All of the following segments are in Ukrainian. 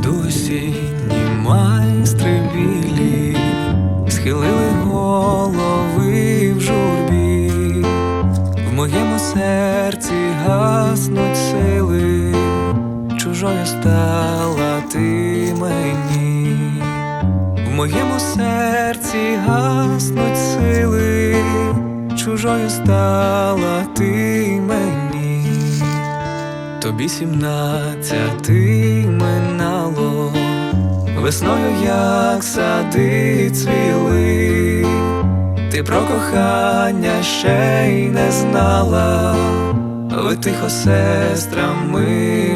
саду осінні майстри білі, схилили голови в журбі, в моєму серці гаснуть сили, чужою стала ти мені, в моєму серці гаснуть сили, чужою стала ти. Тобі сімнадцяти минало, весною як сади цвіли, ти про кохання ще й не знала, ви тихо сестрами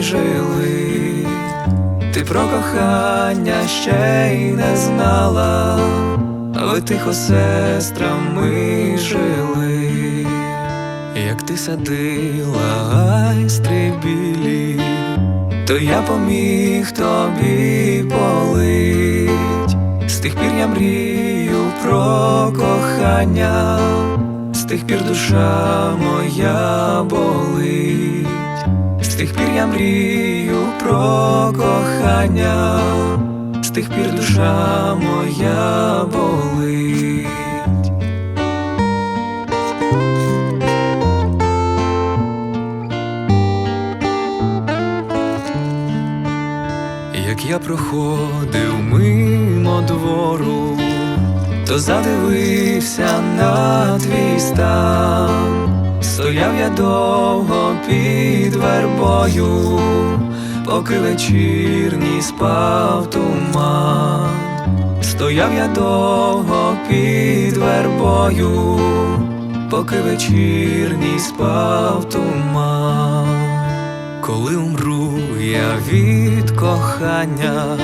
жили, ти про кохання ще й не знала, ви тихо сестрами жили. Як ти садила айстри білі, то я поміг тобі полить. З тих пір я мрію про кохання, з тих пір душа моя болить, з тих пір я мрію про кохання, з тих пір душа моя болить. Як я проходив мимо двору, то задивився на твій стан. Стояв я довго під вербою, поки вечірній спав туман. Стояв я довго під вербою, поки вечірній спав туман. Коли умру я від кохання,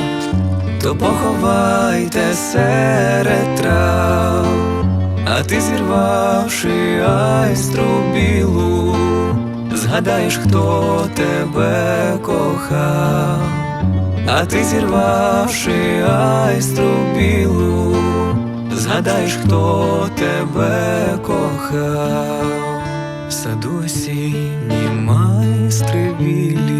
то поховайте серед трав, а ти зірвавши айстру білу, згадаєш, хто тебе кохав, а ти зірвавши айстру білу, згадаєш, хто тебе кохав. В саду осінні майстри білі.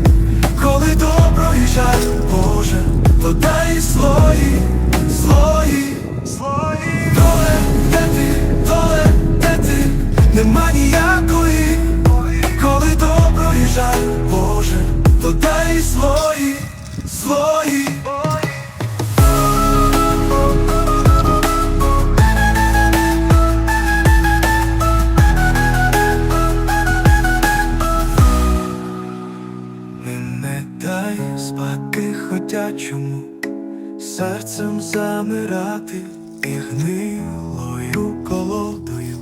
коли добро і жаль, Боже, спаки хотячому, серцем замирати і гнилою колодою,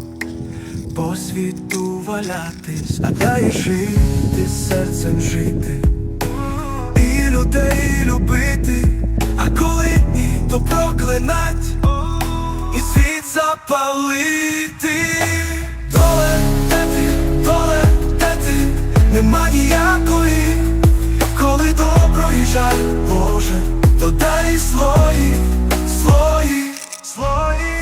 по світу валятись, а дай жити серцем жити, і людей любити, а коли ні, то проклинать, і світ запалити. Доле, де ти, доле, нема ніякої мої жаль, Боже, додай слої, слої, слої.